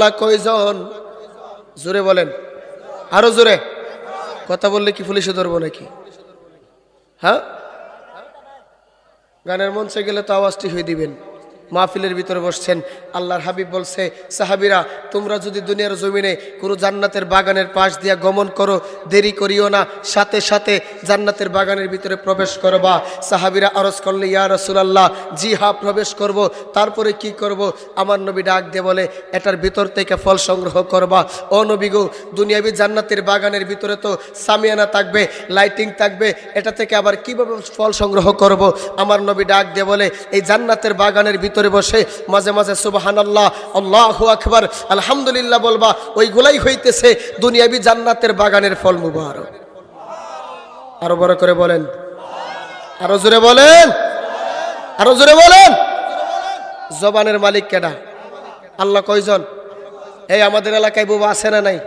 কয়জন? জোরে বলেন। আরও জোরে। কথা বললে কি পুলিশে ধরবো নাকি? হ্যাঁ? গানের মঞ্চে গেলে তো আওয়াজটি হয়ে দিবেন। মাহফিলের ভিতরে বসছেন। আল্লাহর হাবিব বলছে, সাহাবিরা, তোমরা যদি দুনিয়ার জমিনে কোনো জান্নাতের বাগানের পাশ দিয়া গমন করো, দেরি করিও না। সাথে সাথে জান্নাতের বাগানের ভিতরে প্রবেশ করবা। সাহাবিরা আরজ করলে, ইয়া রসুলাল্লাহ জি হা প্রবেশ করব। তারপরে কি করব? আমার নবী ডাক দিয়ে বলে, এটার ভিতর থেকে ফল সংগ্রহ করবা। ও নবী গো, দুনিয়াবি জান্নাতের বাগানের ভিতরে তো সামিয়ানা থাকবে, লাইটিং থাকবে, এটা থেকে আবার কীভাবে ফল সংগ্রহ করব? আমার নবী ডাক দিয়ে বলে, এই জান্নাতের বাগানের ভিতরে বসে মাঝে মাঝে সুবাহান আল্লাহ আল্লাহ আকবর, আলহামদুলিল্লাহ বলবা, ওইগুলাই হইতেছে দুনিয়াবি জান্নাতের বাগানের ফল মুবারক। আরও বড় করে বলেন। আরও জোরে বলেন। আরও জোরে বলেন। জবানের মালিক কেডা? আল্লাহ কয়জন? এই আমাদের এলাকায় বুবা আছে না নাই?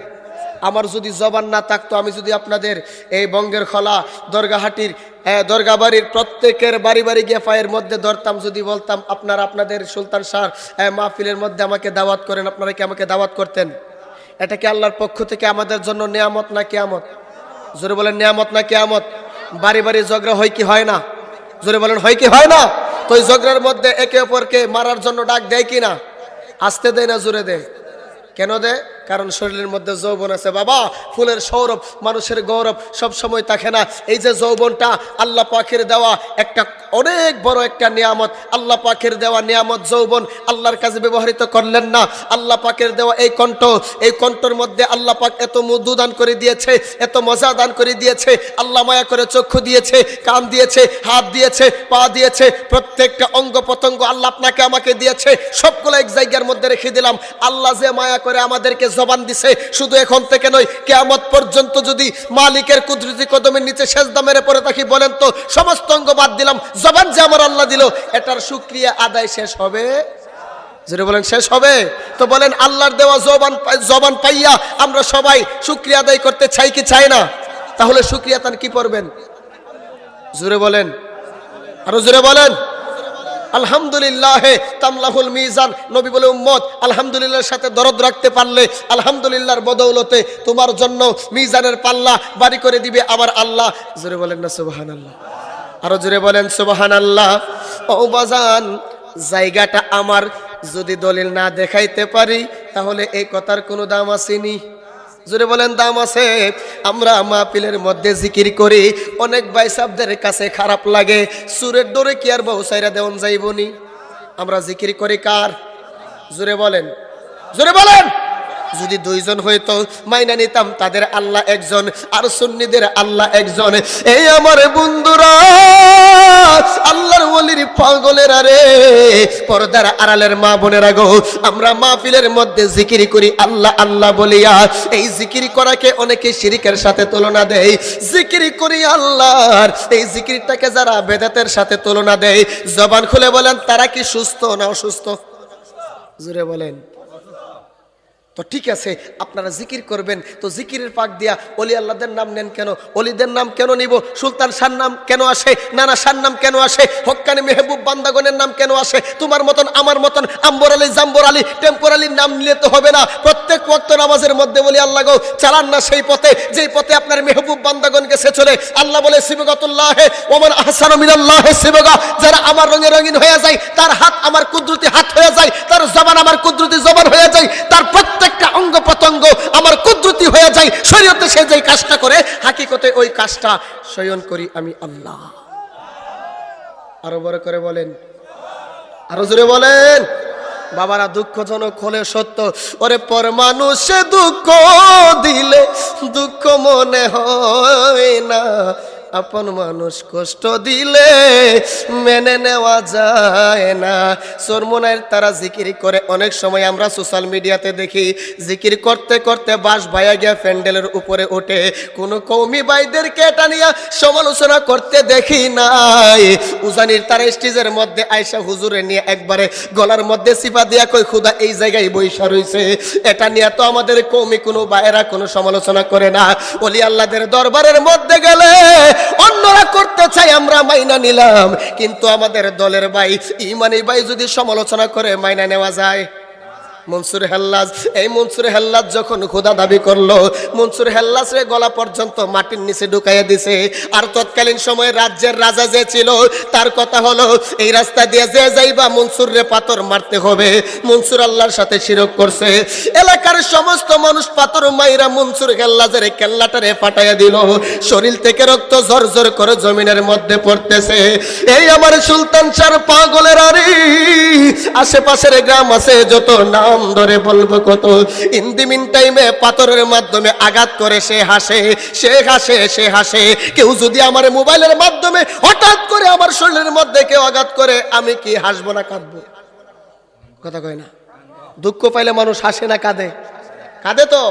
আমার যদি জবান না থাকতো, আমি যদি আপনাদের এই বঙ্গের খলা, দরগাহাটির আহ, দরগাবাড়ির প্রত্যেকের বাড়ি বাড়ি গিয়ে পায়ের মধ্যে ধরতাম যদি বলতাম আপনার আপনাদের সুলতান শাহ আহ, মাহফিলের মধ্যে আমাকে দাওয়াত করেন আপনারা কি আমাকে দাওয়াত করতেন? এটা কি আল্লাহর পক্ষ থেকে আমাদের জন্য নিয়ামত না কেয়ামত? জোরে বলেন নিয়ামত না কেয়ামত? বাড়ি বাড়ি ঝগড়া হয় কি হয় না? জোরে বলেন হয় কি হয় না? তো ওই ঝগড়ার মধ্যে একে অপরকে মারার জন্য ডাক দেয় কি না? আসতে দেয় না জোরে দেয়। কেন দেয়? কারণ শরীরের মধ্যে যৌবন আছে। বাবা, ফুলের সৌরভ, মানুষের গৌরব সব সময় থাকে না। এই যে যৌবনটা আল্লাহ পাখির দেওয়া একটা, অনেক বড় একটা নিয়ামত। আল্লাহ পাখির দেওয়া নিয়ামত যৌবন আল্লাহর কাছে ব্যবহৃত করলেন না। আল্লাহ পাকের দেওয়া এই কণ্ঠ, এই কণ্ঠর মধ্যে আল্লাহ পাক এত মধু দান করে দিয়েছে, এত মজা দান করে দিয়েছে, আল্লাহ মায়া করে চক্ষু দিয়েছে, কান দিয়েছে, হাত দিয়েছে, পা দিয়েছে, প্রত্যেকটা অঙ্গ প্রত্যঙ্গ আল্লাহ আপনাকে আমাকে দিয়েছে, সবগুলো এক জায়গার মধ্যে রেখে দিলাম। আল্লাহ যে মায়া করে আমাদেরকে জবান দিছে, শুধু এখন থেকে নয়, কেয়ামত পর্যন্ত যদি মালিকের কুদরতি কদমের নিচে সেজদা মেরে পড়ে থাকি বলেন তো, সমস্ত অঙ্গ বাদ দিলাম, জবান যে আমার আল্লাহ দিল, এটার সুক্রিয়া আদায় শেষ হবে। বলেন, শেষ হবে? তো বলেন, আল্লাহর দেওয়া জবান জবান পাইয়া আমরা সবাই শুক্রিয়া আদায় করতে চাই কি চাই না? তাহলে শুক্রিয়া তান কি করবেন? জোরে বলেন। আরও জোরে বলেন। আলহামদুলিল্লাহ তামলাহুল মিজান, নবী বলে উম্মত, আলহামদুলিল্লাহর সাথে দরদ রাখতে পারলে, আলহামদুলিল্লাহর বদৌলতে তোমার জন্য মিজানের পাল্লা বাড়ি করে দিবে আমার আল্লাহ। জোরে বলেন না আল্লাহ আরও জোরে বলেন সুবাহান আল্লাহ ও বাজান, জায়গাটা আমার, যদি দলিল না দেখাইতে পারি, তাহলে এই কথার কোনো দাম আসেনি। জোরে বলেন, দাম আছে। আমরা মাহফিলের মধ্যে জিকির করি, অনেক বাইসাবদের কাছে খারাপ লাগে, সুরের ডোরে কি আর বহু সাইরা দেওয়ান যাইবনি? আমরা জিকির করি কার? জোরে বলেন জোরে বলেন। যদি দুইজন হইতো, মাইনা নিতাম তাদের আল্লাহ একজন, আর সুন্নিদের আল্লাহ একজন। এই আমার বন্ধুরা, আল্লাহর ওলির পাগলের আরে পর্দার আড়ালের মা বোনেরা গো, আমরা মাহফিলের মধ্যে জিকির করি, আল্লাহ আল্লাহ বলিয়া। এই জিকির করাকে অনেকে শিরিকের সাথে তুলনা দেয়। জিকির করি আল্লাহর, এই জিকিরটাকে যারা বেদাতের সাথে তুলনা দেয়। জবান খুলে বলেন, তারা কি সুস্থ না অসুস্থ? জুড়ে বলেন। তো ঠিক আছে, আপনারা জিকির করবেন। তো জিকিরের পাক দিয়া অলি আল্লাহদের নাম নেন কেন? অলিদের নাম কেন নিব? সুলতান শার নাম কেন আসে? নানা শার নাম কেন আসে? হক্কানি মেহবুব বান্দাগনের নাম কেন আসে? তোমার মতন, আমার মতন আম্বর আলী, জাম্বর আলী, টেম্পর আলীর নাম নিলে তো হবে না। প্রত্যেক ওয়াক্ত নামাজের মধ্যে বলি, আল্লাহ গো, চালান না সেই পথে। যেই পথে আপনার মেহবুব বান্দাগণ গেছে চলে আল্লাহ বলে শিবগতুল্লাহ ওমান আহসান মিনাল্লাহ শিবগা যারা আমার রঙে রঙিন হয়ে যায়, তার হাত আমার কুদরতি হাত হয়ে যায়, তার জবান আমার কুদরতি জবান হয়ে যায় কুদরতি হয়ে যায়, শরীয়তে সে যেই কাজটা করে, হাকিকতে ওই কাজটা শয়ন করি আমি আল্লাহ। আরও বড় করে বলেন। আরও জোরে বলেন। বাবারা, দুঃখজনক হলে সত্য। ওরে, পর মানুষে দুঃখ দিলে দুঃখ মনে হয় না। আপন মানুষ কষ্ট দিলে মেনে নেওয়া যায় না। সরমনের তারা জিকির করে। অনেক সময় আমরা সোশ্যাল মিডিয়াতে দেখি, জিকির করতে করতে বাস ভাইয়া গিয়া প্যান্ডেলের উপরে ওঠে। কোনো কৌমি ভাইদেরকে এটা নিয়ে সমালোচনা করতে দেখি নাই। উজানির তারা স্টেজের মধ্যে আয়সা হুজুরে নিয়ে একবারে গলার মধ্যে সিপা দিয়া কই খুদা, এই জায়গায় বৈশা রইছে। এটা নিয়ে তো আমাদের কৌমি কোনো ভাইয়েরা কোনো সমালোচনা করে না। অলি আল্লাহদের দরবারের মধ্যে গেলে অন্যরা করতে চাই আমরা মাইনা নিলাম। কিন্তু আমাদের দলের ভাই, ইমানি ভাই যদি সমালোচনা করে, মাইনা নেওয়া যায়। মনসুর হেল্লাজ, এই মনসুর হেল্লাজ যখন খোদা দাবি করল, মনসুর হেল্লাজ রে গলা পর্যন্ত মাটির নিচে ঢুকাইয়া দিছে। আর তৎকালীন সময়ে রাজ্যের রাজা যে ছিল, তার কথা হলো, এই রাস্তা দিয়ে যে যাইবা মনসুর রে পাথর মারতে হবে। মনসুর আল্লাহর সাথে শিরক করছে। এলাকার সমস্ত মানুষ পাথর মাইরা মনসুর হেল্লাজের কেল্লাটারে ফাটাইয়া দিল। শরীর থেকে রক্ত ঝরঝর করে জমিনের মধ্যে পড়তেছে। এই আমার সুলতান চার পাগলের আরে আশেপাশের গ্রাম আছে যত নাম ধরে বলব কত? ইন্দিমিন টাইমে পাথরের মাধ্যমে আঘাত করে সে হাসে সে হাসে সে হাসে। কেউ যদি আমার মোবাইলের মাধ্যমে হঠাৎ করে আমার শরীরের মধ্যে কেউ আঘাত করে, আমি কি হাসবো না কাঁদবো? কথা কয় না। দুঃখ পাইলে মানুষ হাসে না, কাঁদে। কাঁদে তো?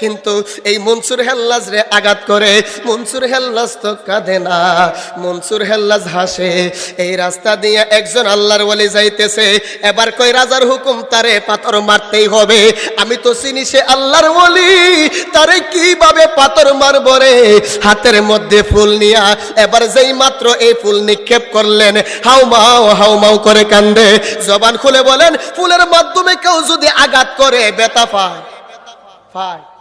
কিন্তু এই মনসুর হেল্লাজ রে আঘাত করে। মনসুর হেল্লাজ তো কাঁদে না। মনসুর হেল্লাজ হাসে, এই রাস্তা দিয়ে একজন আল্লাহর ওলি যাইতেছে। এবার কই রাজার হুকুম তারে পাথর মারতেই হবে। আমি তো চিনি সে আল্লাহর ওলি তারে কীভাবে পাথর মারব রে? হাতের মধ্যে ফুল নিয়া এবার যেই মাত্র এই ফুল নিক্ষেপ করলেন, হাউ মাও হাউ মাও করে কান্দে। জবান খুলে বলেন, ফুলের মাধ্যমে কেউ যদি আঘাত করে বেতা পায়। পায়।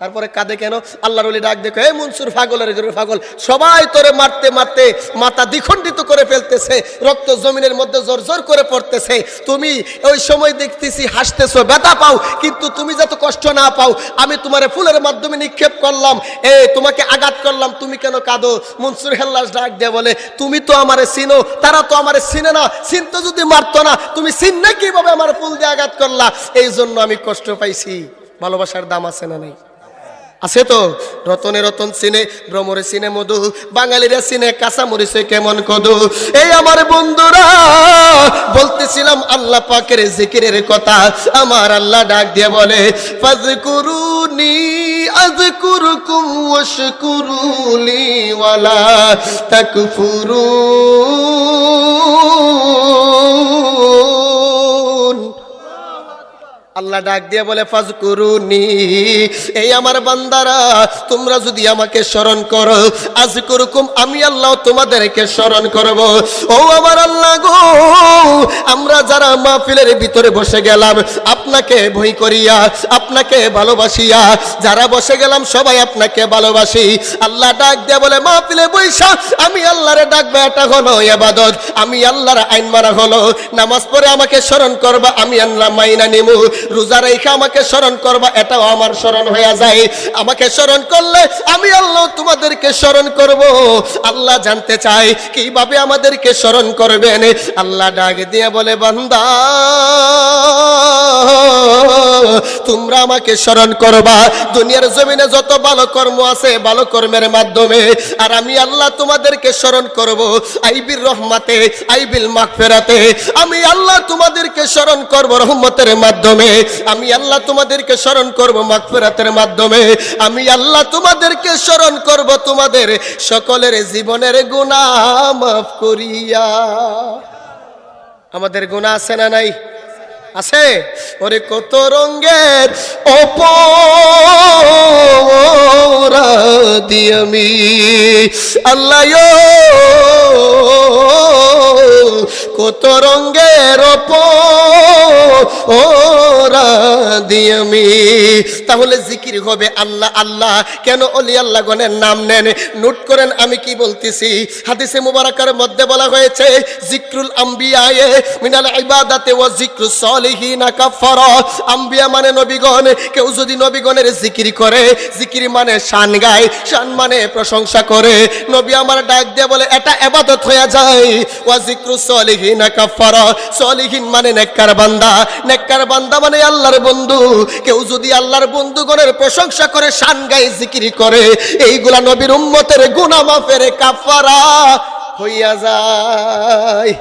তারপরে কাঁদে কেন? আল্লাহ ওলি ডাক দেখো এই মনসুর পাগলের ঘরে পাগল, সবাই তোরে মারতে মারতে মাথা দ্বিখণ্ডিত করে ফেলতেছে, রক্ত জমিনের মধ্যে জোর জোর করে পড়তেছে। তুমি ওই সময় দেখতেছি হাসতেছো, ব্যথা পাও, কিন্তু তুমি যত কষ্ট না পাও, আমি তোমার ফুলের মাধ্যমে নিক্ষেপ করলাম। এ, তোমাকে আঘাত করলাম, তুমি কেন কাঁদো? মনসুর হেল্লাস ডাক দিয়ে বলে, তুমি তো আমারে চিনো, তারা তো আমারে চিনে না চিনতে যদি মারতো না, তুমি চিনলে কীভাবে আমার ফুল দিয়ে আঘাত করলা? এই জন্য আমি কষ্ট পাইছি। ভালোবাসার দাম আছে না নাই? আছে তো? রতনে রতন সিনে ভ্রমরে সিনে মধু, বাঙালিরা সিনে কাঁচা মরিছে কেমন কদু? এই আমার বন্ধুরা, বলতেছিলাম আল্লাহ পাকের জিকিরের কথা, আমার আল্লাহ ডাক দিয়ে বলে ফাজকুরুনি আজকুরুকুম ওয়াশকুরুলি ওয়ালা তাকফুরুন। আল্লাহ ডাক দিয়ে বলে ফাজ করুনি এই আমার বান্দারা, তোমরা যদি আমাকে স্মরণ করো আজ করুকুম আমি আল্লাহ তোমাদেরকে স্মরণ করব। ও আমার আল্লাহ গো, আমরা যারা মাহফিলের ভিতরে বসে গেলাম, আপনাকে ভয় করিয়া, আপনাকে ভালোবাসিয়া, যারা বসে গেলাম, সবাই আপনাকে ভালোবাসি। আল্লাহ ডাক দিয়ে বলে, মাহফিলে বৈশা, আমি আল্লাহরে ডাকবে এটা হলো এবাদত, আমি আল্লাহর আইন মারা হলো, নামাজ পড়ে আমাকে স্মরণ করবা, আমি আল্লাহ মাইনা নিমু। রোজা রেখে আমাকে স্মরণ করবা, এটাও আমার স্মরণ হয়ে যায়। আমাকে স্মরণ করলে আমি আল্লাহ তোমাদেরকে স্মরণ করব। আল্লাহ জানতে চাই কীভাবে আমাদেরকে স্মরণ করবেন। আল্লাহ ডাক দিয়ে বলে, বান্দা তোমরা আমাকে স্মরণ করবা। দুনিয়ার জমিনে যত ভালো কর্ম আছে, ভালো কর্মের মাধ্যমে। আর আমি আল্লাহ তোমাদেরকে স্মরণ করব আইবির রহমাতে, আইবিল মাগফিরাতে। আমি আল্লাহ তোমাদেরকে স্মরণ করব রহমতের মাধ্যমে। আমি আল্লাহ তোমাদেরকে স্মরণ করব মাগফিরাতের মাধ্যমে। আমি আল্লাহ তোমাদেরকে স্মরণ করব তোমাদের সকলের জীবনের গুনাহ মাফ করিয়া। আমাদের গুনাহ আছে না নাই? আছে? ওরে কত রঙ্গের অপরাধী আমি। আল্লাহ কত রঙ্গের আমি। তাহলে জিকির হবে আল্লাহ আল্লাহ। কেন অলি আল্লাহ নাম নেন? নোট করেন আমি কি বলতেছি। হাদিসে মুবারাকার মধ্যে বলা হয়েছে, জিক্রুল আম্বিয়ায়ে মিনাল ইবাদাতে ওয়া জিক্রুস সলিহিনা আম্বিয়া মানে নবীগণ। কেউ যদি নবীগণের জিকির করে, জিকির মানে শান গায়, শান মানে প্রশংসা করে। নবী আমার ডাক দিয়ে বলে, এটা ইবাদত হয়ে যায়। ওয়া জিক্রুস সলিহিনা কাফারা সলিহিন মানে নেককার বান্দা। নেককার বান্দা মানে আল্লাহর বন্ধু। কেউ যদি আল্লাহর বন্ধুগণের প্রশংসা করে, শান গায়ে জিকির করে, এইগুলা নবীর উম্মতের গুনাহ মাফের কাফারা হইয়া যায়।